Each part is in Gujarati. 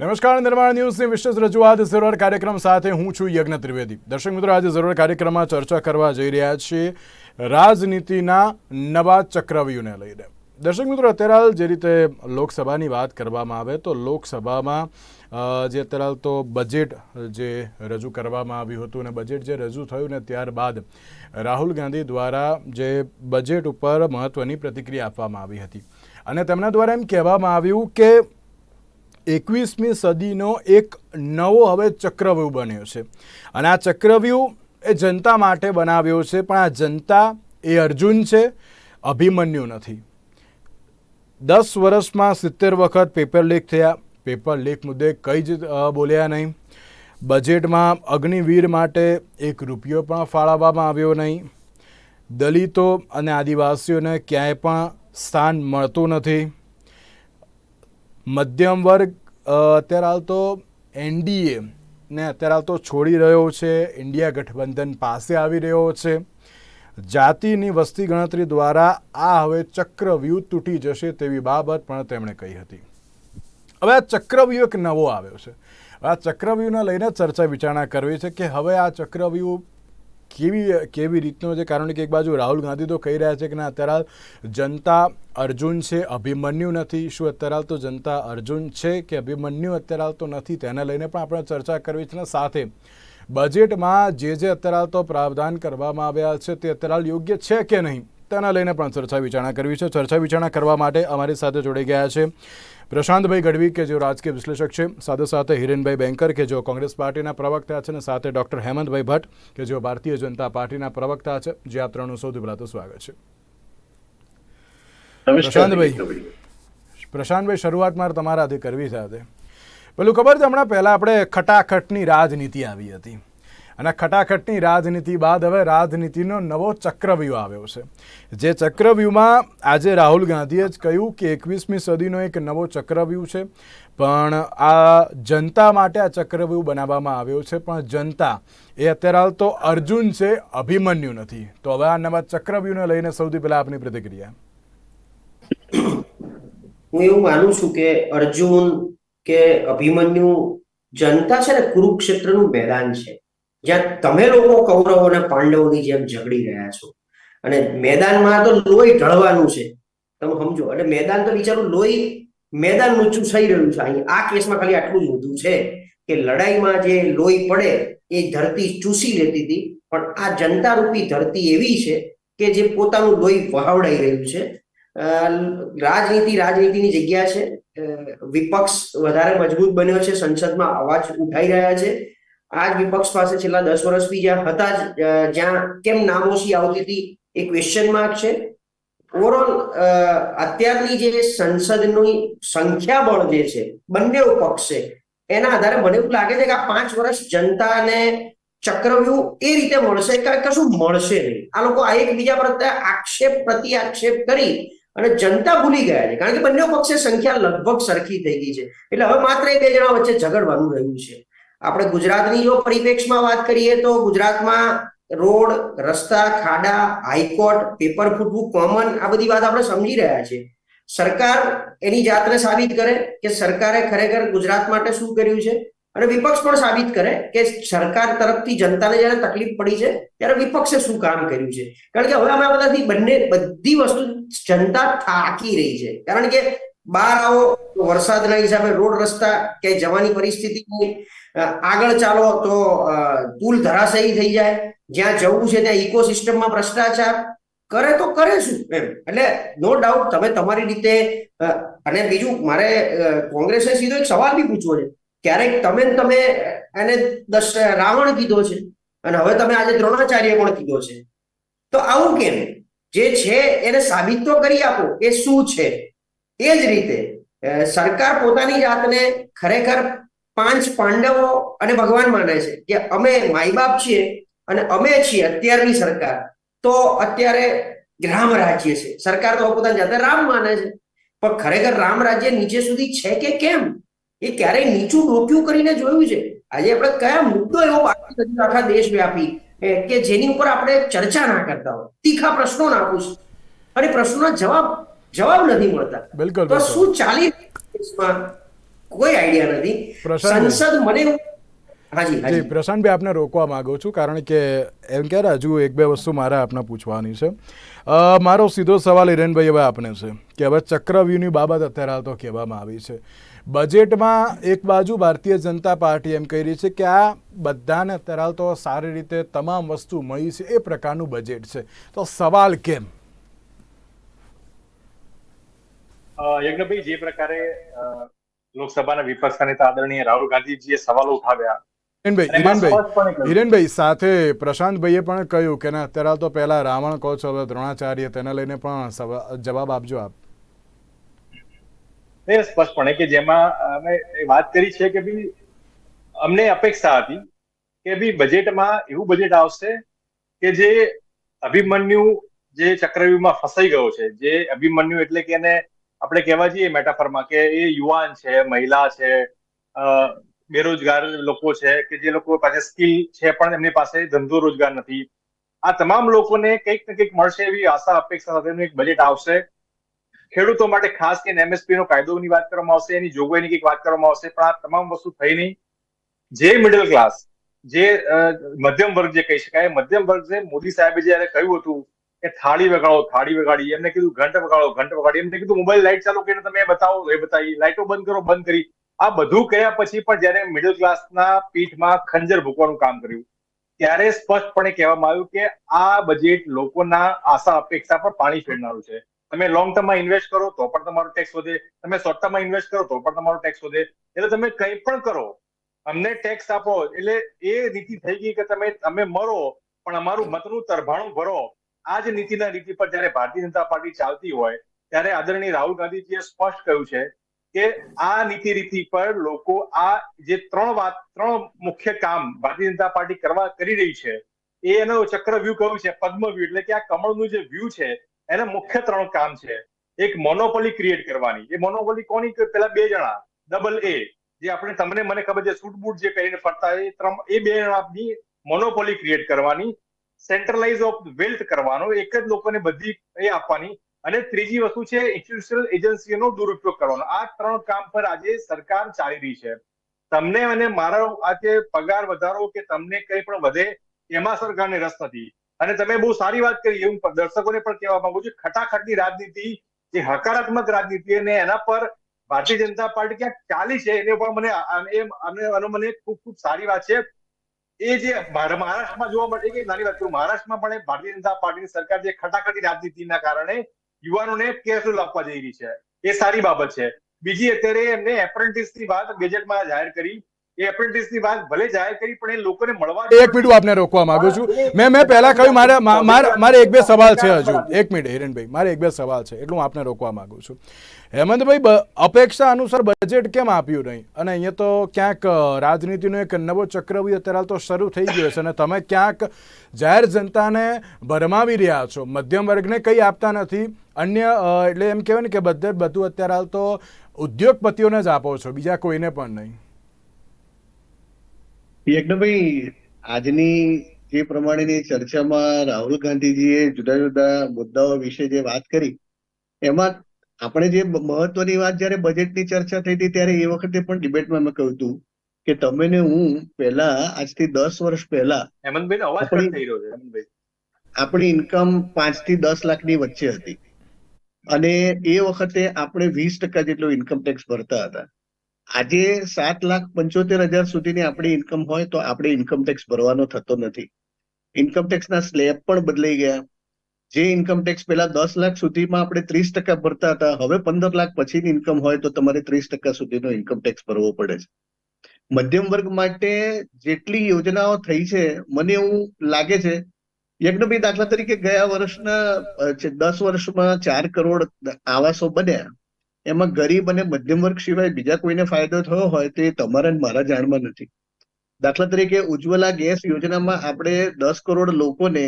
નમસ્કાર, નિર્માણ ન્યૂઝની વિશેષ રજૂઆત જરૂર કાર્યક્રમ સાથે હું છું યજ્ઞ ત્રિવેદી. દર્શક મિત્રો, આજે જરૂર કાર્યક્રમમાં ચર્ચા કરવા જઈ રહ્યા છીએ રાજનીતિના નવા ચક્રવ્યૂહને લઈને. દર્શક મિત્રો, અત્યારે હાલ જે રીતે લોકસભાની વાત કરવામાં આવે, તો લોકસભામાં જે અત્યારે હાલ તો બજેટ જે રજૂ કરવામાં આવ્યું હતું અને બજેટ જે રજૂ થયું ને ત્યારબાદ રાહુલ ગાંધી દ્વારા જે બજેટ ઉપર મહત્ત્વની પ્રતિક્રિયા આપવામાં આવી હતી. અને તેમના દ્વારા એમ કહેવામાં આવ્યું કે એકવીસમી સદીનો એક નવો હવે ચક્રવ્યૂહ બન્યો છે. અને આ ચક્રવ્યૂહ એ જનતા માટે બનાવ્યો છે, પણ આ જનતા એ અર્જુન છે, અભિમન્યુ નથી. દસ વર્ષમાં સિત્તેર વખત પેપર લીક થયા. પેપર લીક મુદ્દે કંઈ જ બોલ્યા નહીં. બજેટમાં અગ્નિવીર માટે એક રૂપિયો પણ ફાળવવામાં આવ્યો નહીં. દલિતો અને આદિવાસીઓને ક્યાંય પણ સ્થાન મળતું નથી. મધ્યમ વર્ગ અત્યારે હાલ તો એનડીએ ને અત્યારે હાલ તો છોડી રહ્યો છે. ઇન્ડિયા ગઠબંધન પાસે આવી રહ્યો છે. જાતિની વસ્તી ગણતરી દ્વારા આ હવે ચક્રવ્યૂહ તૂટી જશે તેવી બાબત પણ તેમણે કહી હતી. હવે આ ચક્રવ્યૂહ એક નવો આવ્યો છે. આ ચક્રવ્યૂહને લઈને ચર્ચા વિચારણા કરવી છે કે હવે આ ચક્રવ્યૂહ કેવી કેવી રીતનો છે? કારણ કે એક બાજુ રાહુલ ગાંધી તો કહી રહ્યા છે કે ના, અત્યારે જનતા અર્જુન છે, અભિમન્યુ નથી. શું અત્યારે તો જનતા અર્જુન છે કે અભિમન્યુ અત્યારે તો નથી? તેને લઈને પણ આપણે ચર્ચા કરવી છે ને સાથે. બજેટમાં જે જે અત્યારે તો પ્રાવધાન કરવામાં આવ્યા છે તે અત્યારે યોગ્ય છે કે નહીં? તેના લઈને પણ ચર્ચા વિચારણા કરવી છે. ચર્ચા વિચારણા કરવા માટે અમારી સાથે જોડાઈ ગયા છે પ્રશાંતભાઈ ગઢવી કે જેઓ રાજકીય વિશ્લેષક છે સાથે સાથે હિરેનભાઈ બેંકર કે જેઓ કોંગ્રેસ પાર્ટીના પ્રવક્તા છે અને સાથે ડોક્ટર હેમંતભાઈ ભટ્ટ કે જેઓ ભારતીય જનતા પાર્ટીના પ્રવક્તા છે જે આ ત્રણનું સૌથી પહેલાં તો સ્વાગત છે. પ્રશાંતભાઈ. પ્રશાંતભાઈ શરૂઆત મારે તમારાથી કરવી સાથે પેલું ખબર છે હમણાં પહેલાં આપણે ખટાખટની રાજનીતિ આવી હતી. અને ખટાખટની રાજનીતિ બાદ હવે રાજનીતિનો નવો ચક્રવ્યૂહ આવ્યો છે. જે ચક્રવ્યૂહમાં આજે રાહુલ ગાંધીએ જ કહ્યું કે એકવીસમી સદીનો એક નવો ચક્રવ્યૂહ છે. પણ આ જનતા માટે આ ચક્રવ્યૂહ બનાવવામાં આવ્યો છે, પણ જનતા એ અત્યારે હાલ તો અર્જુન છે, અભિમન્યુ નથી. તો હવે આ નવા ચક્રવ્યૂહને લઈને સૌથી પહેલાં આપની પ્રતિક્રિયા. હું એવું માનું છું કે અર્જુન કે અભિમન્યુ જનતા છે ને કુરુક્ષેત્રનું મેદાન છે. જ્યાં તમે લોકો કૌરવો અને પાંડવોની જેમ ઝઘડી રહ્યા છો. અને મેદાનમાં તો લોહી ઢળવાનું છે. તમે સમજો એટલે મેદાન તો બિચારું લોહી મેદાન ઊંચું થઈ રહ્યું છે. અહીં આ કેસમાં ખાલી આટલું જ ઊંધું છે કે લડાઈમાં જે લોહી પડે એ ધરતી ચૂસી લેતી હતી. પણ આ જનતા રૂપી ધરતી એવી છે કે જે પોતાનું લોહી વહાવડાઈ રહ્યું છે. રાજનીતિ રાજનીતિની જગ્યા છે. વિપક્ષ વધારે મજબૂત બન્યો છે. સંસદમાં અવાજ ઉઠાઈ રહ્યા છે. આ જ વિપક્ષ પાસે છેલ્લા દસ વર્ષથી જ્યાં હતા જ્યાં કેમ નામોશી આવતી હતી એ ક્વેશ્ચન માર્ક છે. ઓવરઓલ અત્યારની જે સંસદની સંખ્યાબળ જે છે, બંને પક્ષ છે, એના આધારે મને એવું લાગે છે કે આ પાંચ વર્ષ જનતાને ચક્રવ્યૂહ એ રીતે મળશે કે કશું મળશે નહીં. આ લોકો આ એકબીજા પ્રત્યે આક્ષેપ પ્રતિ આક્ષેપ કરી અને જનતા ભૂલી ગયા છે. કારણ કે બંને પક્ષે સંખ્યા લગભગ સરખી થઈ ગઈ છે. એટલે હવે માત્ર એ બે જણા વચ્ચે ઝઘડવાનું રહ્યું છે. આપણે ગુજરાતની જો પરિપ્રેક્ષમાં વાત કરીએ તો ગુજરાતમાં રોડ, રસ્તા, ખાડા, હાઈકોર્ટ, પેપર ફૂટવું કોમન આ બધી વાત આપણે સમજી રહ્યા છીએ. સરકાર એની જાતને સાબિત કરે કે સરકારે ખરેખર ગુજરાત માટે શું કર્યું છે? અને વિપક્ષ પણ સાબિત કરે કે સરકાર તરફથી જનતાને જ્યારે તકલીફ પડી છે, ત્યારે વિપક્ષે શું કામ કર્યું છે? કારણ કે હવે અમે બધાથી બંને બધી વસ્તુ જનતા થાકી રહી છે. કારણ કે બહાર આવો તો વરસાદના હિસાબે રોડ રસ્તા ક્યાંય જવાની પરિસ્થિતિ આગળ ચાલો તો પુલ ધરાશયી થઈ જાય. જ્યાં જવું છે ત્યાં ઇકોસિસ્ટમમાં ભ્રષ્ટાચાર. કરે તો કરે શું એમ? એટલે નો ડાઉટ તમે તમારી રીતે અને બીજું મારે કોંગ્રેસે સીધો એક સવાલ બી પૂછવો છે. ક્યારેક તમે તમે એને દસ રાવણ કીધો છે અને હવે તમે આજે દ્રોણાચાર્ય પણ કીધો છે. તો આવું કેમ? જે છે એને સાબિત તો કરી આપો. એ શું છે? એ જ રીતે સરકાર પોતાની જાતને ખરેખર પાંચ પાંડવો અને ભગવાન માને છે કે અમે માઈ બાપ છીએ અને અમે છીએ અત્યારની સરકાર, તો અત્યારે રામ રાજ્ય છે. સરકાર તો પોતાની જાતે રામ માને છે. પણ ખરેખર રામ રાજ્ય નીચે સુધી છે કે કેમ? એ ક્યારેય નીચું ડોક્યું કરીને જોયું છે. આજે આપણે કયા મુદ્દો એવો બાકી આખા દેશ વ્યાપી કે જેની ઉપર આપણે ચર્ચા ના કરતા હોય, તીખા પ્રશ્નો ના પૂછ અને પ્રશ્નોના જવાબ જવાબ નથી મળતા. બિલકુલ તો શું ચાલી દેશમાં? કોઈ આઈડિયા નથી. સંસદ મને જી પ્રશાંતભાઈ આપને રોકવા માંગુ છું કારણ કે એમ ક્યારે હજુ એક બે વસ્તુ મારે આપને પૂછવાની છે. મારો સીધો સવાલ હિરેનભાઈ હવે આપને છે કે હવે ચક્રવ્યૂહની બાબત અત્યારે હાલ તો કહેવામાં આવી છે. બજેટમાં એક બાજુ ભારતીય જનતા પાર્ટી એમ કહી રહી છે કે આ બધાને અત્યારે હાલ તો સારી રીતે તમામ વસ્તુ મળી છે એ પ્રકારનું બજેટ છે. તો સવાલ કેમ? યજ્ઞભાઈ જે પ્રકારે લોકસભાના વિપક્ષના નેતા આદરણીય રાહુલ ગાંધીજીએ સવાલો ઉઠાવ્યા. હિરેનભાઈ હિરેનભાઈ હિરેનભાઈ સાથે પ્રશાંતભાઈએ પણ કહ્યું કે ના અત્યારે તો પહેલા રાવણ કહો છો હવે દ્રોણાચાર્ય તેને લઈને પણ જવાબ આપજો આપ. એ સ્પષ્ટપણે કે જેમાં અમે વાત કરી છે કે ભી અમને અપેક્ષા હતી કે ભી બજેટમાં એવું બજેટ આવશે કે જે અભિમન્યુ જે ચક્રવ્યૂહમાં ફસાઈ ગયો છે જે અભિમન્યુ એટલે કે એને આપણે કહેવા જઈએ મેટાફરમાં કે એ યુવાન છે, મહિલા છે બેરોજગાર લોકો છે કે જે લોકો પાસે સ્કિલ છે પણ એમની પાસે ધંધો રોજગાર નથી. આ તમામ લોકોને કંઈક ને કંઈક મળશે એવી આશા, અપેક્ષા સાથે એક બજેટ આવશે. ખેડૂતો માટે ખાસ કરીને એમએસપી નો કાયદોની વાત કરવામાં આવશે, એની જોગવાઈની કંઈક વાત કરવામાં આવશે, પણ આ તમામ વસ્તુ થઈ નહીં. જે મિડલ ક્લાસ જે મધ્યમ વર્ગ જે કહી શકાય, મધ્યમ વર્ગ જે મોદી સાહેબે જયારે કહ્યું હતું કે થાળી વગાડો, થાળી વગાડી, એમને કીધું ઘંટ વગાડો, ઘંટ વગાડી. એમને કીધું, મોબાઈલ લાઈટ ચાલુ કરીને તમે બતાવો, એ બતાવી લાઈટો બંધ કરો, બંધ કરી. આ બધું કર્યા પછી પણ જયારે મિડલ ક્લાસના પીઠમાં ખંજર ભૂકવાનું કામ કર્યું, ત્યારે સ્પષ્ટપણે કહેવામાં આવ્યું કે આ બજેટ લોકોના આશા, અપેક્ષા પર પાણી ફેરનારું છે. તમે લોંગ ટર્મમાં ઇન્વેસ્ટ કરો તો પણ તમારો ટેક્સ વધે. તમે શોર્ટ ટર્મમાં ઇન્વેસ્ટ કરો તો પણ તમારો ટેક્સ વધે. એટલે તમે કંઈ પણ કરો, અમને ટેક્સ આપો. એટલે એ રીતિ થઈ ગઈ કે તમે તમે મરો, પણ અમારું મતનું તરભાણું ભરો. આ જ નીતિના નીતિ પર જયારે ભારતીય જનતા પાર્ટી ચાલતી હોય, ત્યારે આદરણીય રાહુલ ગાંધીજીએ સ્પષ્ટ કહ્યું છે કે આ નીતિ રીતિ પર લોકો આ જે ત્રણ વાત, ત્રણ મુખ્ય કામ ભારતીય જનતા પાર્ટી કરવા કરી રહી છે, એ એનો ચક્રવ્યૂહ કહ્યું છે પદ્મવ્યૂહ એટલે કે આ કમળનું જે વ્યૂહ છે, એના મુખ્ય ત્રણ કામ છે. એક મોનોપોલી ક્રિએટ કરવાની. એ મોનોપોલી કોની પેલા બે જણા ડબલ એ જે આપણે તમને મને ખબર છે, સૂટ બૂટ જે પહેરીને ફરતા એ ત્રણ, એ બે જણાની મોનોપોલી ક્રિએટ કરવાની. સેન્ટ્રલાઇઝ ઓફ વેલ્થ કરવાનો, એક જ લોકોને બધી એ આપવાની. અને ત્રીજી વસ્તુ છે ઇન્સ્ટિટ્યુશનલ એજન્સીઓનો દુરુપયોગ કરવાનો. આ ત્રણ કામ પર આજે સરકાર ચાલી રહી છે. તમને અને મારો આજે પગાર વધારો કે તમને કંઈ પણ વધે, એમાં સરકારને રસ નથી. અને તમે બહુ સારી વાત કરી હું દર્શકોને પણ કહેવા માંગુ છું, ખટાખટની રાજનીતિ, જે હકારાત્મક રાજનીતિ અને એના પર ભારતીય જનતા પાર્ટી ક્યાંક ચાલી છે, એને પણ મને અને મને ખૂબ ખૂબ સારી વાત છે. એ જે મહારા- મહારાષ્ટ્રમાં જોવા મળે કે નાની વાત કરું, મહારાષ્ટ્રમાં પણ ભારતીય જનતા પાર્ટીની સરકાર જે ખટાખટી રાજનીતિના કારણે યુવાનોને કેસુલ આપવા જઈ રહી છે. એ સારી બાબત છે. બીજી અત્યારે એમને એપ્રેન્ટિસની વાત બજેટમાં જાહેર કરી. એ વાત ભલે કરી, પણ લોકોને મળવા એક મિનિટ આપને રોકવા માંગુ છું. મેં મેં પહેલા કહ્યું, મારે મારે એક બે સવાલ છે હજુ. એક મિનિટ, હિરેનભાઈ, મારે એક બે સવાલ છે, એટલું આપને રોકવા માંગુ છું. હેમંતભાઈ અપેક્ષા અનુસાર બજેટ કેમ આપ્યું નહીં? અને અહીંયા તો ક્યાંક રાજનીતિનો એક નવો ચક્રવ્યૂહ અત્યારે તો શરૂ થઈ ગયો છે અને તમે ક્યાંક જાહેર જનતાને ભરમાવી રહ્યા છો. મધ્યમ વર્ગને કંઈ આપતા નથી. અન્ય એટલે એમ કહેવાય ને કે બધે બધું અત્યારે હાલ તો ઉદ્યોગપતિઓને જ આપો છો, બીજા કોઈને પણ નહીં. યજ્ઞભાઈ આજની જે પ્રમાણેની ચર્ચામાં રાહુલ ગાંધીજીએ જુદા જુદા મુદ્દાઓ વિશે જે વાત કરી એમાં આપણે જે મહત્વની વાત જ્યારે બજેટની ચર્ચા થઈ હતી ત્યારે એ વખતે પણ ડિબેટમાં મેં કહ્યું હતું કે તમે ને હું પહેલા આજથી દસ વર્ષ પહેલા હેમંતભાઈ અવાજ આપણી- થઈ રહ્યો છે હેમંતભાઈ. આપણી ઇન્કમ પાંચથી દસ લાખની વચ્ચે હતી. અને એ વખતે આપણે વીસ ટકા જેટલો ઇન્કમ ટેક્સ ભરતા હતા. આજે સાત લાખ પંચોતેર હજાર સુધીની આપણી ઇન્કમ હોય તો આપણે ઇન્કમ ટેક્સ ભરવાનો થતો નથી. ઇન્કમ ટેક્સના સ્લેબ પણ બદલાઈ ગયા. જે ઇન્કમ ટેક્સ પેલા દસ લાખ સુધીમાં આપણે ત્રીસ ટકા ભરતા હતા, હવે પંદર લાખ પછીની ઇન્કમ હોય તો તમારે ત્રીસ ટકા સુધીનો ઇન્કમ ટેક્સ ભરવો પડે છે. મધ્યમ વર્ગ માટે જેટલી યોજનાઓ થઈ છે, મને એવું લાગે છે યજ્ઞભાઈ દાખલા તરીકે ગયા વર્ષના દસ વર્ષમાં ચાર કરોડ આવાસો બન્યા. એમાં ગરીબ અને મધ્યમ વર્ગ સિવાય બીજા કોઈને ફાયદો થયો હોય તો એ તમારા મારા જાણમાં નથી. દાખલા તરીકે ઉજ્જવલા ગેસ યોજનામાં આપણે દસ કરોડ લોકોને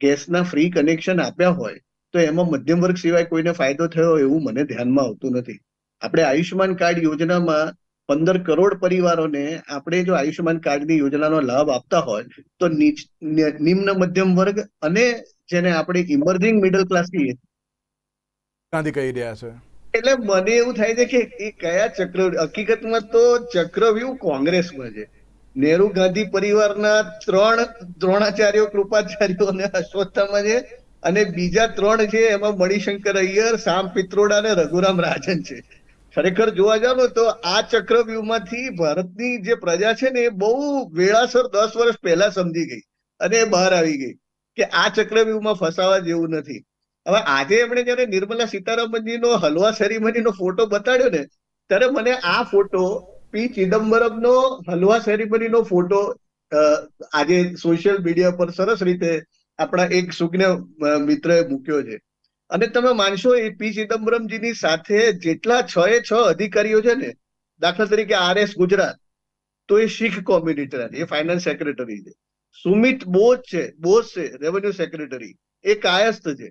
ગેસના ફ્રી કનેક્શન આપ્યા હોય તો એમાં મધ્યમ વર્ગ સિવાય કોઈને ફાયદો થયો એવું મને ધ્યાનમાં આવતું નથી. આપણે આયુષ્યમાન કાર્ડ યોજનામાં પંદર કરોડ પરિવારોને આપણે જો આયુષ્યમાન કાર્ડની યોજનાનો લાભ આપતા હોય તો નિમ્ન મધ્યમ વર્ગ અને જેને આપણે ઇમર્જિંગ મિડલ ક્લાસ કહીએ. કહી રહ્યા છે. એટલે મને એવું થાય છે કે એ કયા ચક્ર, હકીકતમાં તો ચક્રવ્યૂહ કોંગ્રેસમાં છે. નેહરુ ગાંધી પરિવારના ત્રણ દ્રોણાચાર્યો, કૃપાચાર્યો અને અશ્વત્થામાં છે અને બીજા ત્રણ છે એમાં મણિશંકર અય્યર, સામ પિત્રોડા અને રઘુરામ રાજન છે. ખરેખર જોવા જાવ તો આ ચક્રવ્યૂહમાંથી ભારતની જે પ્રજા છે ને એ બહુ વેળાસર દસ વર્ષ પહેલા સમજી ગઈ અને એ બહાર આવી ગઈ કે આ ચક્રવ્યૂહમાં ફસાવા જેવું નથી. હવે આજે એમણે જયારે નિર્મલા સીતારામનજીનો હલવા સેરેમનીનો ફોટો બતાડ્યો ને, ત્યારે મને આ ફોટો પી ચિદમ્બરમનો હલવા સેરેમનીનો ફોટો આજે સોશિયલ મીડિયા પર સરસ રીતે આપણા એક સુજ્ઞ મિત્રએ મૂક્યો છે. અને તમે માનશો એ પી ચિદમ્બરમજીની સાથે જેટલા છ એ છ અધિકારીઓ છે ને, દાખલા તરીકે આરએસ ગુજરાત, તો એ શીખ કોમ્યુનિટી એ ફાઇનાન્સ સેક્રેટરી છે. સુમિત બોઝ છે બોઝ છે રેવન્યુ સેક્રેટરી એ કાયસ્થ છે.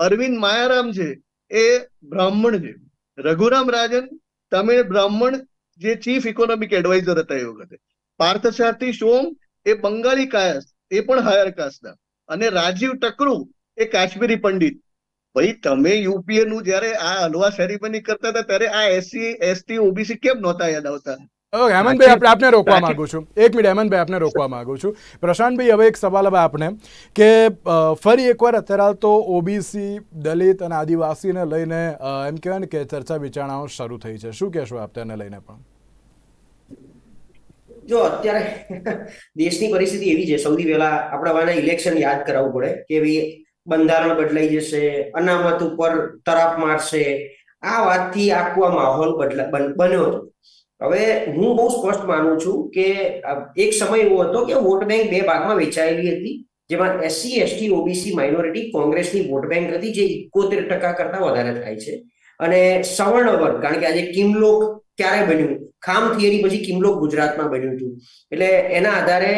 અરવિંદ માયારામ છે, એ બ્રાહ્મણ છે. રઘુરામ રાજન, તમે બ્રાહ્મણ જે ચીફ ઇકોનોમિક એડવાઇઝર હતા એ વખતે. પાર્થસારથી સોમ, એ બંગાળી કાયસ એ પણ હાયર કાસ્ટના અને રાજીવ ટકરુ, એ કાશ્મીરી પંડિત. ભાઈ, તમે યુપીએ નું જયારે આ હલવા સેરેમની કરતા હતા, ત્યારે આ એસસી એસટી ઓબીસી કેમ નહોતા યાદ આવતા? હેમંતભાઈ આપણે આપને રોકવા માંગુ છું. એક મિનિટ હેમંતભાઈ આપને રોકવા માંગુ છું. પ્રશાંતભાઈ હવે એક સવાલ હવે આપને કે ફરી એકવાર અત્યારે હાલ તો ઓબીસી દલિત અને આદિવાસીને લઈને એમ કહેવાય ને કે ચર્ચા વિચારણાઓ શરૂ થઈ છે. શું કહેશો આપ તેને લઈને પણ? જો અત્યારે દેશની પરિસ્થિતિ એવી છે સૌથી પહેલા આપણે વાના ઇલેક્શન યાદ કરાવવું પડે કે ભાઈ બંધારણ બદલાઈ જશે અનામત ઉપર તરાપ મારશે. આ વાતથી આખો આ માહોલ બદલા બન્યો હતો હવે હું બહુ સ્પષ્ટ માનું છું કે એક સમય એવો હતો કે વોટ બેંક બે ભાગમાં વેચાયેલી હતી, જેમાં એસસી, એસટી, ઓબીસી, માઇનોરિટી કોંગ્રેસની વોટ બેંક હતી, જે ઇકોતેર ટકા કરતા વધારે થાય છે. અને સવર્ણ વર્ગ, કારણ કે આજે કિમલોક ક્યારે બન્યું ખામ થિયરી પછી કિમલોક ગુજરાતમાં બન્યું હતું. એટલે એના આધારે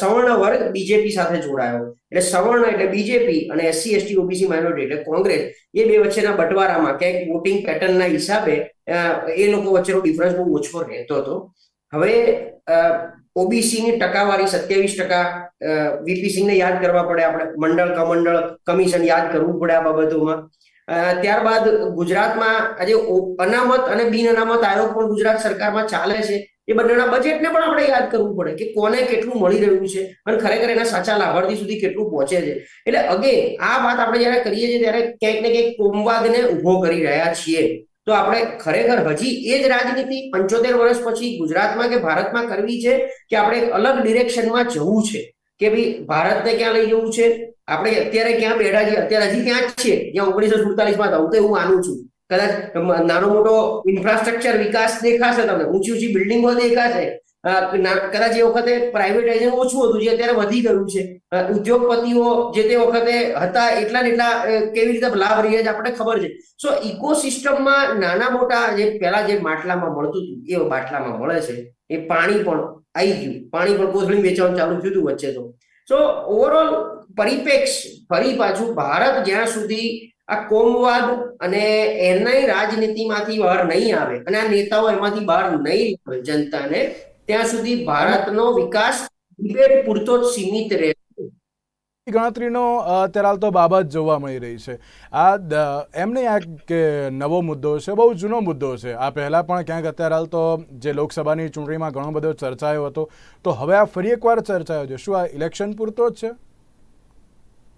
સવર્ણ વર્ગ બીજેપી સાથે જોડાયો. એટલે સવર્ણ એટલે બીજેપી અને એસસી, એસટી, ઓબીસી, માઇનોરિટી એટલે કોંગ્રેસ. એ બે વચ્ચેના બટવારામાં ક્યાંક વોટિંગ પેટર્નના હિસાબે એ લોકો વચ્ચેનો ડિફરન્સ બહુ ઓછો રહેતો હતો. હવે ઓબીસીની ટકાવારી સત્યાવીસ ટકા વીપી સિંહને યાદ કરવા પડે. આપણે મંડળ, કમંડળ, કમિશન યાદ કરવું પડે આ બાબતોમાં. ત્યારબાદ ગુજરાતમાં આજે અનામત અને બિન અનામત આયોગ પણ ગુજરાત સરકારમાં ચાલે છે. એ બંનેના બજેટને પણ આપણે યાદ કરવું પડે કે કોને કેટલું મળી રહ્યું છે અને ખરેખર એના સાચા લાભાર્થી સુધી કેટલું પહોંચે છે. એટલે અગે આ વાત આપણે જયારે કરીએ છીએ ત્યારે ક્યાંક ને ક્યાંક કોમવાદને ઊભો કરી રહ્યા છીએ. તો આપણે ખરેખર હજી એ જ રાજનીતિ પંચોતેર વર્ષ પછી ગુજરાતમાં કે ભારતમાં કરવી છે કે આપણે એક અલગ ડિરેક્શનમાં જવું છે? કે ભાઈ ભારતને ક્યાં લઈ જવું છે? આપણે અત્યારે ક્યાં બેઠા છીએ? અત્યારે હજી ત્યાં જ છીએ? જ્યાં ઓગણીસો સુડતાલીસમાં હતા. હું તો એવું માનું છું. કદાચ નાનો મોટો ઇન્ફ્રાસ્ટ્રક્ચર વિકાસ દેખાશે તમને. ઊંચી ઊંચી બિલ્ડિંગો દેખાશે. કદાચ એ વખતે પ્રાઇવેટાઇઝેશન ઓછું હતું, જે અત્યારે વધી ગયું છે. ઉદ્યોગપતિઓ જે તે વખતે હતા, એટલા ને એટલા કેવી રીતે લાભ રહી છે, આપણને ખબર છે. સો ઇકોસિસ્ટમમાં નાના મોટા જે પહેલા જે માટલામાં મળતું હતું, એ બાટલામાં મળે છે. એ પાણી પણ આવી ગયું. પાણી કોથળી વેચવાનું ચાલુ થયું વચ્ચે તો. સો ઓવરઓલ પરિપેક્ષ ફરી પાછું ભારત જ્યાં સુધી આ કોમવાદ અને એના રાજનીતિમાંથી બહાર નહીં આવે અને આ નેતાઓ એમાંથી બહાર નહીં જનતાને, ત્યાં સુધી ભારતનો વિકાસ ડિબેટ પૂરતો જ સીમિત રહે. ગણતરીનો અત્યારે હાલ તો બાબત જોવા મળી રહી છે. આ, દ- એમ નહીં આ કે નવો મુદ્દો છે, બહુ જૂનો મુદ્દો છે. આ પહેલાં પણ ક્યાંક અત્યારે હાલ તો જે લોકસભાની ચૂંટણીમાં ઘણો બધો ચર્ચાયો હતો. તો હવે આ ફરી એકવાર ચર્ચાયો છે. શું આ ઇલેક્શન પૂરતો જ છે?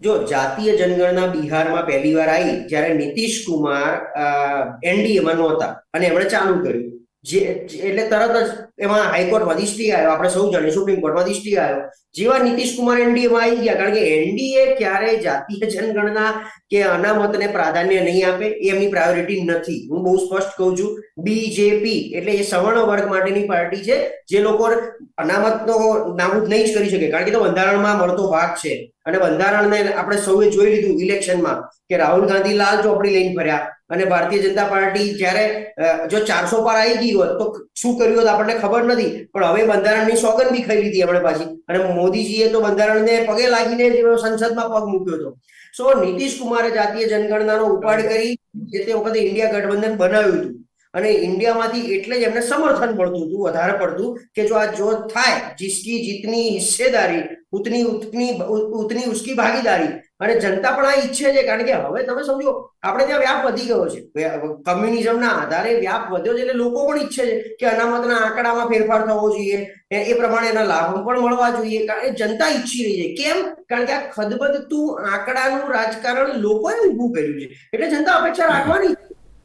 જો જાતીય જનગણના બિહારમાં પહેલી વાર આવી જ્યારે નીતિશ કુમાર એનડીએમાં નહોતા. અને એમણે ચાલુ કર્યું. જે- એટલે તરત જ એમાં હાઈકોર્ટમાં સ્ટે આવ્યો આપણે સૌ જાણીએ સુપ્રીમ કોર્ટમાં સ્ટે આવ્યો જેવા નીતિશ કુમાર એનડીએમાં આવી ગયા. કારણ કે એનડીએ ક્યારે જાતીય જનગણના કે અનામતને પ્રાધાન્ય નહીં આપે એ એમની પ્રાયોરિટી નથી. હું બહુ સ્પષ્ટ કહું છું. બીજેપી એટલે એ સવર્ણ વર્ગ માટેની પાર્ટી છે, જે લોકો અનામતનો નાબૂદ નહીં જ કરી શકે. કારણ કે તો બંધારણમાં મળતો ભાગ છે. અને બંધારણને આપણે સૌએ જોઈ લીધું ઇલેક્શનમાં કે રાહુલ ગાંધી લાલ ચોપડી લઈને ફર્યા. અને ભારતીય જનતા પાર્ટી જ્યારે જો ચારસો પાર આવી ગઈ હોત તો શું કર્યું હોત આપણને ખબર નથી. પણ હવે બંધારણની સોગંદ બી ખાઈ લીધી એમણે પાછી. અને મોદીજીએ તો બંધારણને પગે લાગીને જ સંસદમાં પગ મૂક્યો હતો. સો નીતિશ કુમારે જાતીય જનગણનાનો ઉપાડ કરી જે તે વખતે ઇન્ડિયા ગઠબંધન બનાવ્યું હતું. અને ઇન્ડિયામાંથી એટલે જ એમને સમર્થન મળતું હતું, વધારે પડતું કે જો આ જો થાય, જીસકી જીતની હિસ્સેદારી, ઉતની ઉતની ઉતની ઉસકી ભાગીદારી, અને જનતા પણ આ ઈચ્છે છે, કારણ કે હવે તમે સમજો, આપણે ત્યાં વ્યાપ વધી ગયો છે. કમ્યુનિઝમના આધારે વ્યાપ વધ્યો છે એટલે લોકો પણ ઈચ્છે છે કે અનામતના આંકડામાં ફેરફાર થવો જોઈએ એ પ્રમાણે એના લાભો પણ મળવા જોઈએ, કારણ કે જનતા ઈચ્છી રહી છે. કેમ? કારણ કે આ ખદબદતું આંકડાનું રાજકારણ લોકોએ ઊભું કર્યું છે. એટલે જનતા અપેક્ષા રાખવાની.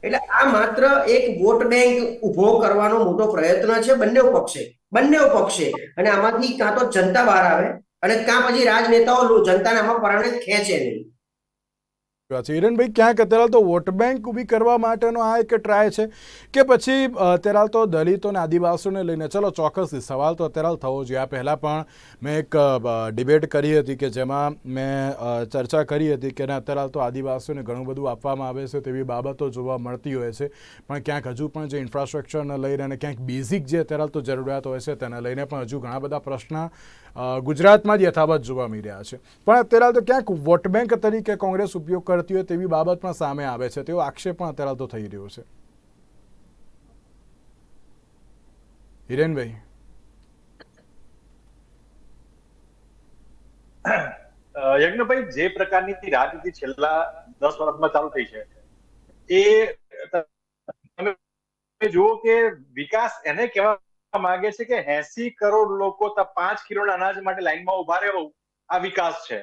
એટલે આ માત્ર એક વોટ બેંક ઊભો કરવાનો મોટો પ્રયત્ન છે, બંને પક્ષે બંને પક્ષે. અને આમાંથી કાં તો જનતા બહાર આવે અને કાં પછી રાજનેતાઓ જનતાને આમાં પરાણે ખેંચે નહીં. છે હિરેનભાઈ ક્યાંક અત્યારે તો વોટ બેંક ઊભી કરવા માટેનો આ એક ટ્રાય છે કે પછી અત્યારે તો દલિતો અને આદિવાસીઓને લઈને, ચલો ચોક્કસથી સવાલ તો અત્યારે થવો જોઈએ. આ પહેલાં પણ મેં એક ડિબેટ કરી હતી કે જેમાં મેં ચર્ચા કરી હતી કે અત્યારે તો આદિવાસીઓને ઘણું બધું આપવામાં આવે છે તેવી બાબતો જોવા મળતી હોય છે. પણ ક્યાંક હજુ પણ જે ઇન્ફ્રાસ્ટ્રક્ચરને લઈને અને ક્યાંક બેઝિક જે અત્યારે તો જરૂરિયાત હોય છે તેને લઈને પણ હજુ ઘણા બધા પ્રશ્ન ગુજરાતમાં જ યથાવત જોવા મળી રહ્યા છે. પણ અત્યારે તો ક્યાંક વોટ બેંક તરીકે કોંગ્રેસ ઉપયોગ કરતી હોય તેવી બાબત પણ સામે આવે છે. તેવો આક્ષેપ પણ અત્યારે તો થઈ રહ્યો છે. હિરેનભાઈ. યજ્ઞભાઈ, જે પ્રકારની રાજનીતિ છેલ્લા દસ વર્ષમાં ચાલુ થઈ છે, એ તમે જુઓ કે વિકાસ એને કહેવા માંગે છે કે એસી કરોડ લોકો પાંચ કિલોના અનાજ માટે લાઈનમાં ઊભા રહેવું આ વિકાસ છે.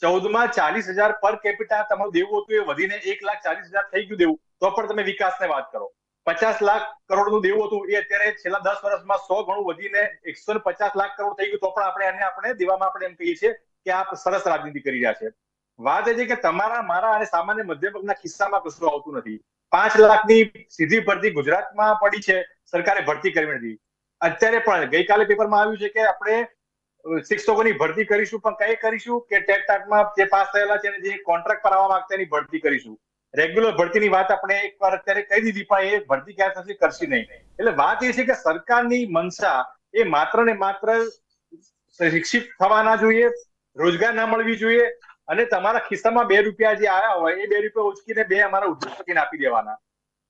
ચૌદમાં ચાલીસ હજાર પર કેપિટા તમારું દેવું હતું એ વધીને એક લાખ ચાલીસ હજાર થઈ ગયું દેવું. તો પણ તમે વિકાસને વાત કરો. પચાસ લાખ કરોડનું દેવું હતું એ અત્યારે છેલ્લા દસ વર્ષમાં સો ગણું વધીને એકસો પચાસ લાખ કરોડ થઈ ગયું. તો પણ આપણે એને આપણે દેવામાં આપણે એમ કહીએ છીએ કે આપ સરસ રાજનીતિ કરી રહ્યા છે. વાત એ છે કે તમારા, મારા અને સામાન્ય મધ્યમ વર્ગના ખિસ્સામાં કશું આવતું નથી. પાંચ લાખની સીધી ભરતી ગુજરાતમાં પડી છે. સરકારે ભરતી કરી નથી. અત્યારે પણ ગઈકાલે પેપરમાં આવ્યું છે કે આપણે શિક્ષકોની ભરતી કરીશું, પણ કઈ કરીશું કે ટેટ ટાટમાં જે પાસ થયેલા છે જે કોન્ટ્રાક્ટ પર આવવા માંગતા એની ભરતી કરીશું. રેગ્યુલર ભરતીની વાત આપણે એકવાર અત્યારે કહી દીધી, પણ એ ભરતી ક્યાં થશે કરશે નહીં. એટલે વાત એ છે કે સરકારની મનસા એ માત્ર ને માત્ર શિક્ષિત થવા ના જોઈએ, રોજગાર ના મળવી જોઈએ અને તમારા ખિસ્સામાં બે રૂપિયા જે આવ્યા હોય, એ બે રૂપિયા ઉચકીને બે અમારા ઉદ્યોગપતિને આપી દેવાના.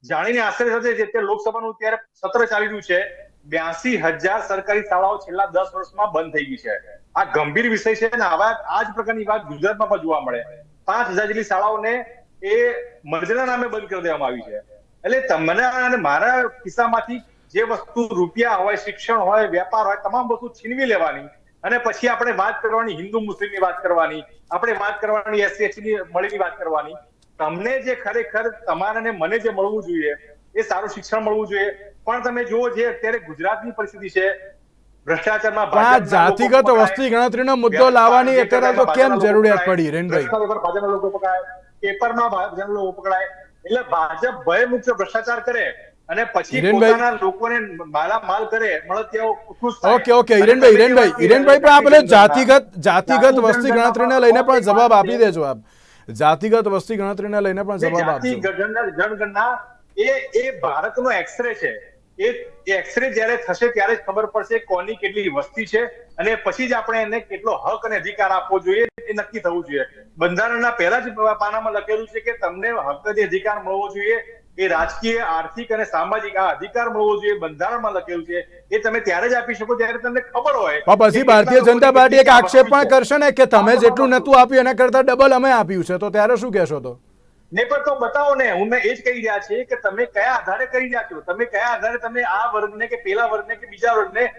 જાણીને આશ્ચર્ય થશે જે તે લોકસભાનું અત્યારે સત્ર ચાલી રહ્યું છે બ્યાસી હજાર સરકારી શાળાઓ છેલ્લા દસ વર્ષમાં બંધ થઈ ગઈ છે. આ ગંભીર વિષય છે અને આવા આ જ પ્રકારની વાત ગુજરાતમાં પણ જોવા મળે. પાંચ હજાર જેટલી શાળાઓને એ મર્જના નામે બંધ કરી દેવામાં આવી છે. એટલે તમને અને મારા ખિસ્સામાંથી જે વસ્તુ રૂપિયા હોય, શિક્ષણ હોય, વેપાર હોય, તમામ વસ્તુ છીનવી લેવાની અને પછી આપણે વાત કરવાની, હિન્દુ મુસ્લિમની વાત કરવાની, આપણે વાત કરવાની એસસી ની મળીની વાત કરવાની, તમને જે ખરેખર તમારે મને જે મળવું જોઈએ, એ સારું શિક્ષણ મળવું જોઈએ પણ તમે જુઓ જે અત્યારે ગુજરાતની પરિસ્થિતિ છે ભ્રષ્ટાચારમાં જાતિગત વસ્તી ગણતરીનો મુદ્દો લાવવાની અત્યારે તો કેમ જરૂરિયાત પડી હિરેનભાઈ ભાજપના લોકો પકડાય પેપરમાં ભાજપના લોકો પકડાય એટલે ભાજપ ભયમુક્ત ભ્રષ્ટાચાર કરે અને પછી પોતાના લોકોને માલા કરે મળતિયાઓ ખુશ થાય. ઓકે ઓકે હિરેનભાઈ હિરેનભાઈ હિરેનભાઈ પણ આપણે જાતિગત જાતિગત વસ્તી ગણતરીને લઈને પણ જવાબ આપી દેજો આપ. જાતિગત વસ્તી ગણતરીને લઈને પણ જવાબ આપજો. જનગણના જનગણના એ એ ભારતનો એક્સરે છે. એ એક્સરે જ્યારે થશે ત્યારે જ ખબર પડશે કોની કેટલી વસ્તી છે અને પછી જ આપણે એને કેટલો હક અને અધિકાર આપવો જોઈએ એ નક્કી થવું જોઈએ. બંધારણના પહેલા જ પાનામાં લખેલું છે કે તમને હક જે અધિકાર મળવો જોઈએ એ રાજકીય આર્થિક અને સામાજિક આ અધિકાર મળવો જોઈએ બંધારણમાં લખેલું છે. એ તમે ત્યારે જ આપી શકો જ્યારે તમને ખબર હોય. પછી ભારતીય જનતા પાર્ટી એક આક્ષેપ પણ કરશે ને કે તમે જેટલું નતું આપ્યું એના કરતા ડબલ અમે આપ્યું છે. તો ત્યારે શું કહેશો તો? ને પણ તો બતાવો ને, હું એ જ કહી રહ્યા છે કે તમે કયા આધારે કરી રહ્યા છો? તમે કયા આધારે તમે આ વર્ગને કે પેલા વર્ગને કે બીજા વર્ગને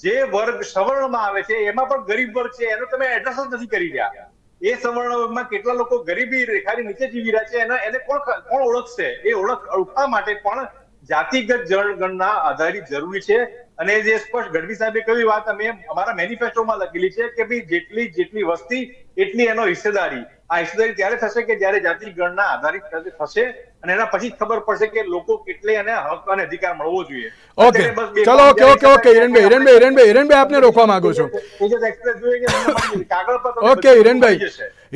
જે વર્ગ સવર્ણમાં આવે છે, એમાં પણ ગરીબ વર્ગ છે, એનો તમે એડ્રેસ જ નથી કરી રહ્યા. એ સવર્ણમાં કેટલા લોકો ગરીબી રેખાની નીચે જીવી રહ્યા છે, એના, એને કોણ કોણ ઓળખશે? એ ઓળખ ઓળખવા માટે પણ જાતિગત જળગણના આધારિત જરૂરી છે. અને જે સ્પષ્ટ ગઢવી સાહેબે કહ્યું વાત અમે અમારા મેનિફેસ્ટોમાં લખેલી છે કે ભાઈ જેટલી જેટલી વસ્તી, એટલી એનો હિસ્સેદારી. આ હિસ્સેદારી ત્યારે થશે કે જ્યારે જાતિ ગણના આધારિત થશે અને એના પછી ખબર પડશે કે લોકો કેટલે અને હક અને અધિકાર મળવો જોઈએ. ઓકે ચલો okay okay okay Hirenbhai Hirenbhai Hirenbhai Hirenbhai આપને રોકવા માંગુ છું. ઓકે બધું હિરેનભાઈ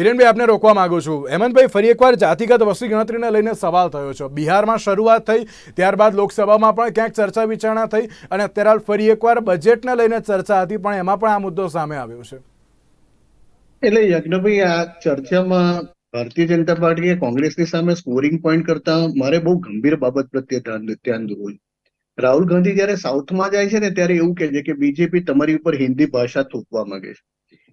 હિરેનભાઈ આપને રોકવા માંગુ છું. હેમંતભાઈ ફરી એકવાર જાતિગત વસ્તી ગણતરીને લઈને સવાલ થયો છે. બિહારમાં શરૂઆત થઈ ત્યારબાદ લોકસભામાં પણ ક્યાંક ચર્ચા વિચારણા થઈ અને અત્યારે ફરી એકવાર બજેટને લઈને ચર્ચા હતી પણ એમાં પણ આ મુદ્દો સામે આવ્યો છે. એટલે યજ્ઞભાઈ આ ચર્ચામાં ભારતીય જનતા પાર્ટીએ કોંગ્રેસની સામે સ્કોરિંગ પોઈન્ટ કરતા મારે બહુ ગંભીર બાબત પ્રત્યે ધ્યાન દોરવું રાહુલ ગાંધી જયારે સાઉથમાં જાય છે ને, ત્યારે એવું કહે છે કે બીજેપી તમારી ઉપર હિન્દી ભાષા થોપવા માંગે છે.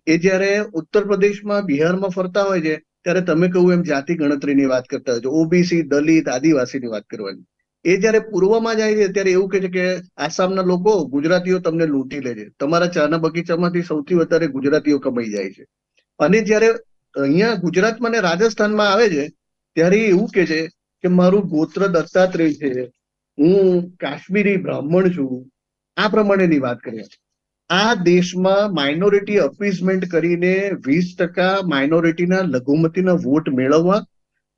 એ જયારે ઉત્તર પ્રદેશમાં, બિહારમાં ફરતા હોય છે, ત્યારે તમે કહું એમ જાતિ ગણતરીની વાત કરતા હોય છે, ઓબીસી, દલિત, આદિવાસીની વાત કરવાની. એ જયારે પૂર્વમાં જાય છે, ત્યારે એવું કહે છે કે આસામના લોકો ગુજરાતીઓ તમને લૂંટી લે છે. તમારા ચાના બગીચામાંથી સૌથી વધારે ગુજરાતીઓ કમાઈ જાય છે. અને જયારે અહીંયા ગુજરાતમાં ને રાજસ્થાનમાં આવે છે, ત્યારે એવું કે છે કે મારું ગોત્ર દત્તાત્રેય છે. હું કાશ્મીરી બ્રાહ્મણ છું. આ પ્રમાણેની વાત કરીએ આ દેશમાં માઇનોરિટી અપીઝમેન્ટ કરીને વીસ ટકા માઇનોરિટીના લઘુમતીના વોટ મેળવવા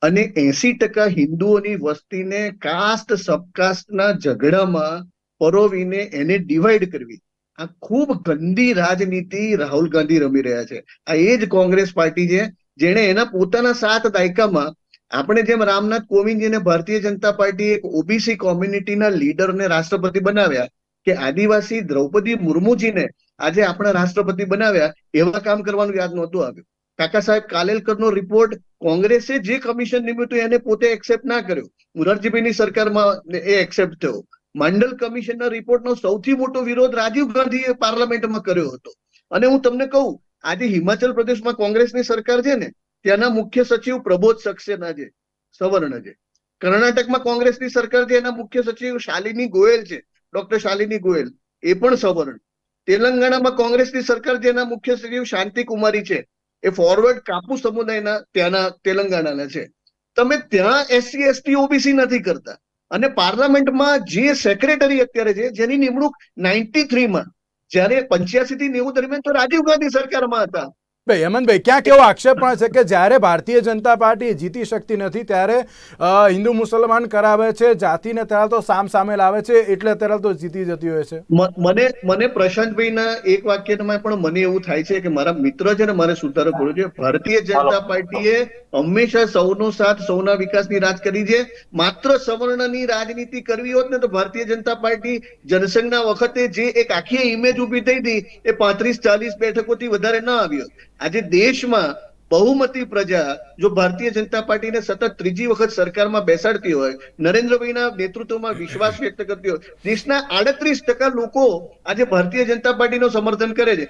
અને એસી ટકા હિન્દુઓની વસ્તીને કાસ્ટ સબકાસ્ટના ઝઘડામાં પરોવીને એને ડિવાઈડ કરવી. આ ખૂબ ગંદી રાજનીતિ રાહુલ ગાંધી રમી રહ્યા છે. આ એ જ કોંગ્રેસ પાર્ટી છે, જેણે એના પોતાના સાત દાયકામાં આપણે જેમ રામનાથ કોવિંદજીને ભારતીય જનતા પાર્ટી એક ઓબીસી કોમ્યુનિટીના લીડરને રાષ્ટ્રપતિ બનાવ્યા કે આદિવાસી દ્રૌપદી મુર્મુજીને આજે આપણા રાષ્ટ્રપતિ બનાવ્યા, એવા કામ કરવાનું યાદ નહોતું આવ્યું. કાકા સાહેબ કાલેલકરનો રિપોર્ટ કોંગ્રેસે જે કમિશન નિમ્યું એને પોતે એક્સેપ્ટ ના કર્યો. મોરારજીભાઈની સરકારમાં એ એક્સેપ્ટ થયો. મંડલ કમિશનના રિપોર્ટનો સૌથી મોટો વિરોધ રાજીવ ગાંધીએ પાર્લામેન્ટમાં કર્યો હતો. અને હું તમને કહું, આજે હિમાચલ પ્રદેશમાં કોંગ્રેસની સરકાર છે ને, ત્યાંના મુખ્ય સચિવ પ્રબોધ સક્સેના છે સવર્ણ છે. કર્ણાટકમાં કોંગ્રેસની સરકાર છે, એના મુખ્ય સચિવ શાલિની ગોયલ છે, ડોક્ટર શાલિની ગોયલ, એ પણ સવર્ણ. તેલંગાણામાં કોંગ્રેસની સરકાર એના મુખ્ય સચિવ શાંતિ કુમારી છે, એ ફોરવર્ડ કાપુ સમુદાયના ત્યાંના, તેલંગાણાના છે. તમે ત્યાં એસસી, એસટી, ઓબીસી નથી કરતા. અને પાર્લામેન્ટમાં જે સેક્રેટરી અત્યારે છે, જેની નિમણૂક નાઇન્ટી થ્રીમાં જ્યારે પંચ્યાસી થી નેવું દરમિયાન તો રાજીવ ગાંધી સરકારમાં હતા. ભાઈ હેમંતભાઈ ક્યાંક એવો આક્ષેપ પણ છે કે જ્યારે ભારતીય જનતા પાર્ટી જીતી શકતી નથી ત્યારે હિન્દુ મુસલમાન કરાવે છે જાતિને ત્યારે તો સામ સામે લાવે છે એટલે ત્યારે તો જીતી જતી હોય છે. મને મને પ્રશાંતભાઈના એક વાક્યમાં પણ મને એવું થાય છે કે મારા મિત્ર છે ને મારે સુધારો કરવો છે ભારતીય જનતા પાર્ટીએ હંમેશા સૌનો સાથ સૌના વિકાસની રાજ કરી છે. માત્ર સવર્ણની રાજનીતિ કરવી હોત ને તો ભારતીય જનતા પાર્ટી જનસંઘના વખતે જે એક આખી ઇમેજ ઊભી થઈ હતી એ પાંત્રીસ ચાલીસ બેઠકોથી વધારે ન આવી હોત. આજે દેશમાં બહુમતી પ્રજા જો ભારતીય જનતા પાર્ટીને સતત ત્રીજી વખત સરકારમાં બેસાડતી હોય નરેન્દ્રભાઈના નેતૃત્વમાં વિશ્વાસ વ્યક્ત કરતી હોય દેશના આડત્રીસ ટકા લોકો આજે ભારતીય જનતા પાર્ટીનું સમર્થન કરે છે.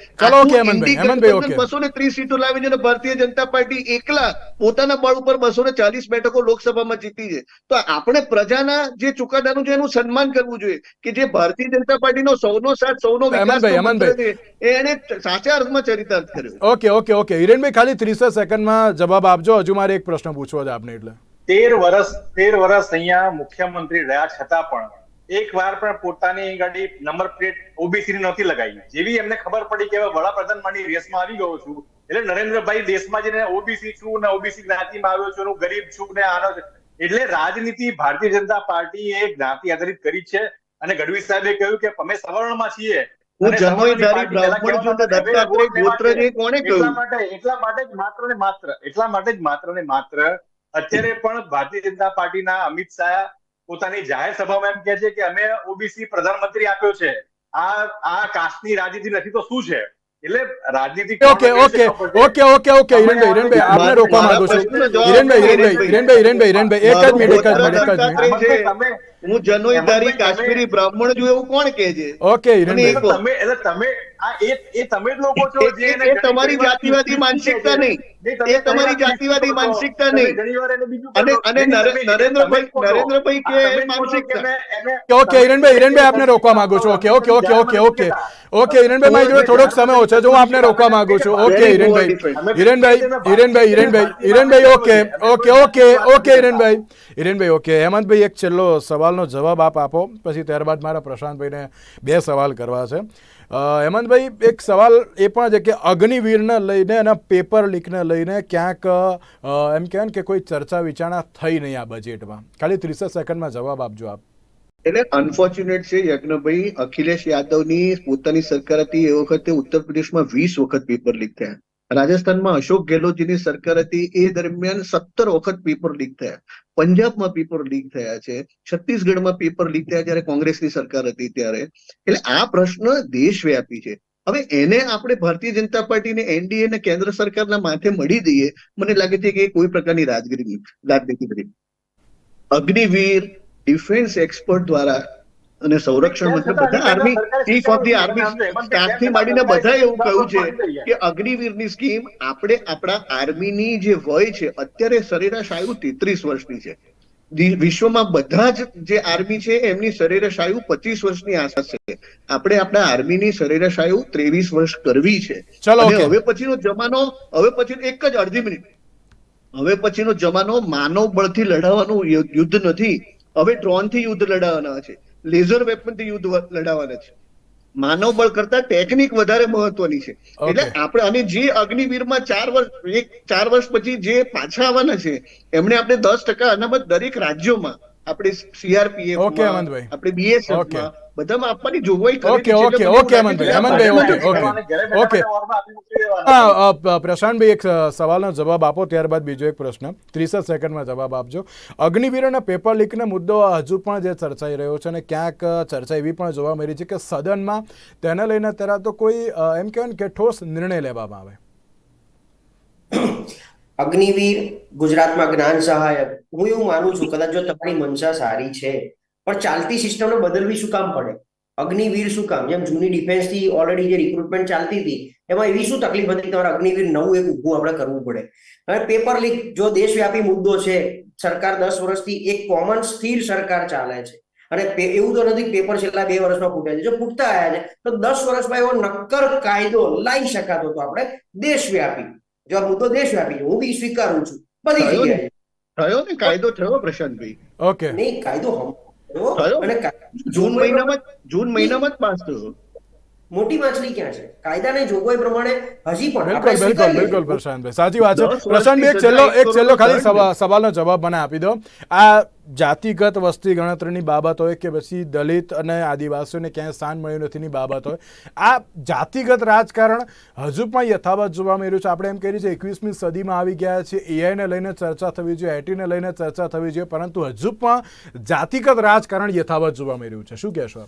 બસો ને ત્રીસ સીટો લાવી છે ભારતીય જનતા પાર્ટી એકલા પોતાના બળ ઉપર બસો ને ચાલીસ બેઠકો લોકસભામાં જીતી છે તો આપણે પ્રજાના જે ચુકાદાનું છે એનું સન્માન કરવું જોઈએ કે જે ભારતીય જનતા પાર્ટીનો સૌનો સાથ સૌનો વિકાસ. એને સાચા અર્થમાં ચરિતાર્થ કર્યો ઓકે ઓકે ઓકે હિરેનભાઈ ખાલી ત્રીસ સેકન્ડમાં જવાબ આપજો. હજુ મારે એક પ્રશ્ન પૂછવો છે આપને એટલે. તેર વર્ષ તેર વર્ષ અહીંયા મુખ્યમંત્રી રહ્યા છતાં પણ એક વાર પણ પોતાની ગાડી નંબર પ્લેટ ઓબીસી ની નહોતી લગાવી. જેવી એમને ખબર પડી કે વડાપ્રધાન માંની રેસમાં આવી ગયો છું. એટલે નરેન્દ્રભાઈ દેશમાં જઈને ઓબીસી છું ને ઓબીસી જ્ઞાતિમાં આવ્યો છું ગરીબ છું ને આનો એટલે રાજનીતિ ભારતીય જનતા પાર્ટી એ જ્ઞાતિ આધારિત કરી છે. અને ગઢવી સાહેબે કહ્યું કે અમે સવર્ણમાં છીએ. હું અને જનોઈધારી બ્રાહ્મણ છું તો દત્તાત્રેય ગોત્ર છે કોણે એટલા માટે એટલા માટે જ માત્ર ને માત્ર એટલા માટે જ માત્ર ને માત્ર અત્યારે પણ ભારતીય જનતા પાર્ટીના અમિત શાહ પોતાની જાહેર સભામાં એમ કહે છે કે અમે ઓબીસી પ્રધાનમંત્રી આપ્યો છે. આ આ કાસ્ટની રાજનીતિ નથી તો શું છે? એટલે રાજનીતિ okay okay okay okay okay Hirenbhai Hirenbhai આપને રોકવા માંગુ છું. હિરેનભાઈ હિરેનભાઈ હિરેનભાઈ હિરેનભાઈ હિરેનભાઈ એક જ મિનિટ એક જ મિનિટ એક જ મિનિટ તમે હું જનોઈધારી કાશ્મીરી બ્રાહ્મણ છું એવું કોણ કહે છે? ઓકે હિરેનભાઈ. તમે એટલે તમે આ એ એ તમે જ લોકો છો જે એ- એને એ ઘણી- તમારી જાતિવાદી માનસિકતા નહીં. એ તમારી જાતિવાદી માનસિકતા અને-. અને નરેન્દ્રભાઈ-. નરેન્દ્રભાઈ કે માનસિકતા. ઓકે હિરેનભાઈ હિરેનભાઈ આપને રોકવા માંગુ છું. Okay okay okay okay. Okay okay Hirenbhai મારી જોડે થોડોક સમય ઓછો છે હું આપને રોકવા માંગુ છું. Okay Hirenbhai. Hirenbhai Hirenbhai Hirenbhai Hirenbhai okay okay okay okay Hirenbhai. Hirenbhai okay Hemantbhai એક છેલ્લો સવાલનો જવાબ આપ આપો. પછી ત્યારબાદ મારા પ્રશાંતભાઈને બે સવાલ કરવા છે. હેમંતભાઈ એક સવાલ એ પણ છે કે અગ્નિવીરને લઈને અને પેપર લીકને લઈને ક્યાંક એમ કહેવાય કે કોઈ ચર્ચા વિચારણા થઈ નહીં આ બજેટમાં ખાલી ત્રીસ સેકન્ડમાં જવાબ આપજો આપ. એટલે અનફોર્ચ્યુનેટ છે યજ્ઞભાઈ, અખિલેશ યાદવની પોતાની સરકાર હતી એ વખતે ઉત્તર પ્રદેશમાં વીસ વખત પેપર લીક થયા. રાજસ્થાનમાં અશોક ગેહલોતજીની સરકાર હતી એ દરમિયાન સત્તર વખત પેપર લીક થયા. પંજાબમાં પેપર લીક થયા છે. છત્તીસગઢમાં પેપર લીક થયા જ્યારે કોંગ્રેસની સરકાર હતી ત્યારે. એટલે આ પ્રશ્ન દેશવ્યાપી છે. હવે એને આપણે ભારતીય જનતા પાર્ટીને, એનડીએ ને કેન્દ્ર સરકારના માથે મળી દઈએ. મને લાગે છે કે કોઈ પ્રકારની રાજગીરી, રાજનીતિ કરી. અગ્નિવીર ડિફેન્સ એક્સપર્ટ દ્વારા અને સંરક્ષણ મંત્રી બધા army chief of the army સ્ટાફથી માંડીને બધા એવું કહ્યું છે કે અગ્નિવીરની સ્કીમ આપણે આપણા આર્મીની જે વય છે અત્યારે સરેરાશ આયુ તેત્રીસ વર્ષની છે. વિશ્વમાં બધા જ જે આર્મી છે એમની સરેરાશ આયુ પચીસ વર્ષની આશા છે. આપણે આપણા આર્મીની સરેરાશ આયુ ત્રેવીસ વર્ષ કરવી છે. ચલો, અને હવે પછીનો જમાનો હવે પછી એક જ અડધી મિનિટ. હવે પછીનો જમાનો માનવ બળથી લડાવવાનું યુદ્ધ નથી. હવે ડ્રોનથી યુદ્ધ લડાવવાના છે. લેઝર વેપનથી યુદ્ધ લડાવવાના છે. માનવ બળ કરતા ટેકનિક વધારે મહત્વની છે. એટલે આપણે અને જે અગ્નિવીરમાં ચાર વર્ષ એક ચાર વર્ષ પછી જે પાછા આવવાના છે એમને આપણે દસ ટકા અનામત દરેક રાજ્યોમાં આપણે સીઆરપીએફ ઓકે હેમંતભાઈ. આપણે બીએસએફ. માં બધામાં આપવાની જોગવાઈ કરી ઓકે ઓકે ઓકે okay, મને એવું okay, લાગે છે કે હેમંતભાઈ, હેમંતભાઈ, ભાજપમાં okay, ઓકે. હા પ્રશાંતભાઈ એક સવાલનો જવાબ આપો ત્યારબાદ બીજો એક પ્રશ્ન ત્રીસ સેકન્ડમાં જવાબ આપજો અગ્નિવીરોના પેપર લીકના મુદ્દો હજુ પણ જે ચર્ચાઈ રહ્યો છે અને ક્યાંક ચર્ચા એવી પણ જોવા મળી છે કે સદનમાં તેને લઈને ત્યારે તો કોઈ એમ કહેવાય ને કે ઠોસ નિર્ણય લેવામાં આવે અગ્નિવીર, ગુજરાતમાં જ્ઞાન સહાયક. હું એવું માનું છું, કદાચ જો તમારી મનસા સારી છે, પણ ચાલતી સિસ્ટમને બદલવી શું કામ પડે? અગ્નિવીર શું કામ? જેમ જૂની ડિફેન્સથી ઓલરેડી જે રિક્રુટમેન્ટ ચાલતી હતી, એમાં એવી શું તકલીફ હતી તમારે અગ્નિવીર નવું એક ઊભું આપણે કરવું પડે? હવે પેપર લીક જો દેશવ્યાપી મુદ્દો છે, સરકાર દસ વર્ષથી એક કોમન સ્થિર સરકાર ચાલે છે. અને એવું તો નથી પેપર છેલ્લા બે વર્ષમાં ફૂટ્યા છે. જો ફૂટતા આવ્યા છે, તો દસ વર્ષમાં એવો નક્કર કાયદો લાવી શકાતો હતો આપણે દેશવ્યાપી. જો આ મુદ્દો દેશવ્યાપી છે હું બી સ્વીકારું છું. બધી જગ્યાએ. થયો ને કાયદો થયો પ્રશાંતભાઈ? ઓકે. નહીં કાયદો થયો. અને જૂન મહિનામાં જ- જૂન મહિનામાં જ પાસ થયો. મોટી માછલી ક્યાં છે? કાયદાની જોગવાઈ પ્રમાણે હજી પણ બિલકુલ બિલકુલ. બિલકુલ પ્રશાંતભાઈ. સાચી વાત છે. પ્રશાંતભાઈ એક છેલ્લો એક છેલ્લો ખાલી સવાલનો જવાબ મને આપી દો. આ જાતિગત વસ્તી ગણતરીની બાબત હોય કે પછી દલિત અને આદિવાસીઓને ક્યાંય સ્થાન મળ્યું નથીની બાબત હોય. આ જાતિગત રાજકારણ હજુ પણ યથાવત જોવા મળી રહ્યું છે. આપણે એમ કહીએ છીએ, એકવીસમી સદીમાં આવી ગયા છે. એઆઈને લઈને ચર્ચા થવી જોઈએ આઈટીને લઈને ચર્ચા થવી જોઈએ, પરંતુ હજુ પણ જાતિગત રાજકારણ યથાવત જોવા મળી રહ્યું છે. શું કહેશો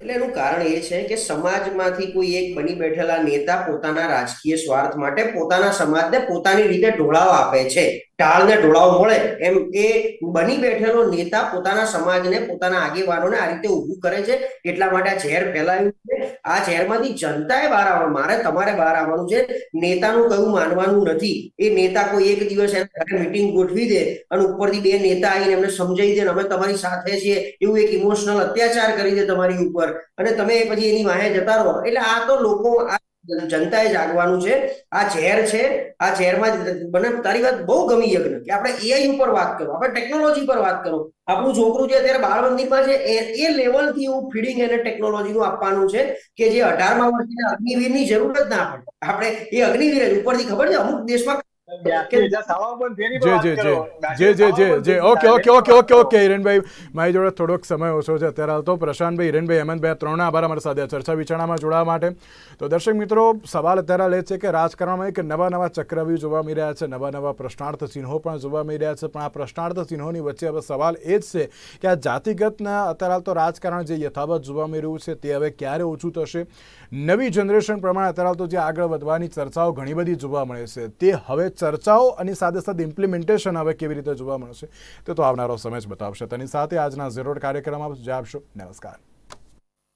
એટલે એનું કારણ એ છે કે સમાજમાંથી કોઈ એક બની બેઠેલા નેતા પોતાના રાજકીય સ્વાર્થ માટે પોતાના સમાજને પોતાની રીતે ઢોળાવ આપે છે. ઢાળને ઢોળાવ મળે, એમ એ બની બેઠેલો નેતા પોતાના સમાજને, પોતાના આગેવાનોને આ રીતે ઊભું કરે છે, એટલા માટે આ ઝેર ફેલાયું છે. આ ઝેરમાંથી જનતાએ બહાર આવવાનું, મારે તમારે બહાર આવવાનું છે. નેતાનું કયું માનવાનું નથી. એ નેતા કોઈ એક દિવસ એના ઘરે મિટિંગ ગોઠવી દે અને ઉપરથી બે નેતા આવીને એમને સમજાવી દે અમે તમારી સાથે છીએ. એવું એક ઇમોશનલ અત્યાચાર કરી દે તમારી ઉપર. અને તમે પછી એની વાહે જતા રહો. એટલે આ તો લોકો આ જનતાએ જાગવાનું છે. આ ઝેર છે. આ ઝેરમાં મને તારી વાત બહુ ગમી યજ્ઞ. કે આપણે એઆઈ ઉપર વાત કરો. આપણે ટેકનોલોજી પર વાત કરો. આપણું છોકરું જે અત્યારે બાળ મંદિરમાં છે, એ એ લેવલથી એવું ફીડિંગ એને ટેકનોલોજીનું આપવાનું છે કે જે અઢારમા વર્ષે અગ્નિવીરની જરૂર જ ના પડે. આપણે એ અગ્નિવીર ઉપરથી ખબર છે? અમુક દેશમાં મારી જોડે થોડોક સમય ઓછો છે. અત્યારે હાલ તો પ્રશાંતભાઈ હિરેનભાઈ હેમંતભાઈ ત્રણના આભાર અમારા સાથે ચર્ચા વિચારણામાં જોડાવા માટે. તો દર્શક મિત્રો સવાલ અત્યારે લે છે કે રાજકારણમાં એક નવા નવા ચક્રવ્યૂહ જોવા મળી રહ્યા છે. નવા નવા પ્રશ્નાર્થ ચિહ્નો પણ જોવા મળી રહ્યા છે. પણ આ પ્રશ્નાર્થ ચિહ્નોની વચ્ચે હવે સવાલ એ જ છે કે આ જાતિગતના અત્યારે હાલ તો રાજકારણ જે યથાવત જોવા મળી રહ્યું છે તે હવે ક્યારે ઓછું થશે? નવી જનરેશન પ્રમાણે અત્યારે તો જે આગળ વધવાની ચર્ચાઓ ઘણી બધી જોવા મળે છે, તે હવે ચર્ચાઓ અને સાથે સાથે ઇમ્પ્લિમેન્ટેશન હવે કેવી રીતે જોવા મળશે, તે તો આવનારો સમય જ બતાવશે. તેની સાથે આજના ઝીરો કાર્યક્રમમાં જ આપશો, નમસ્કાર.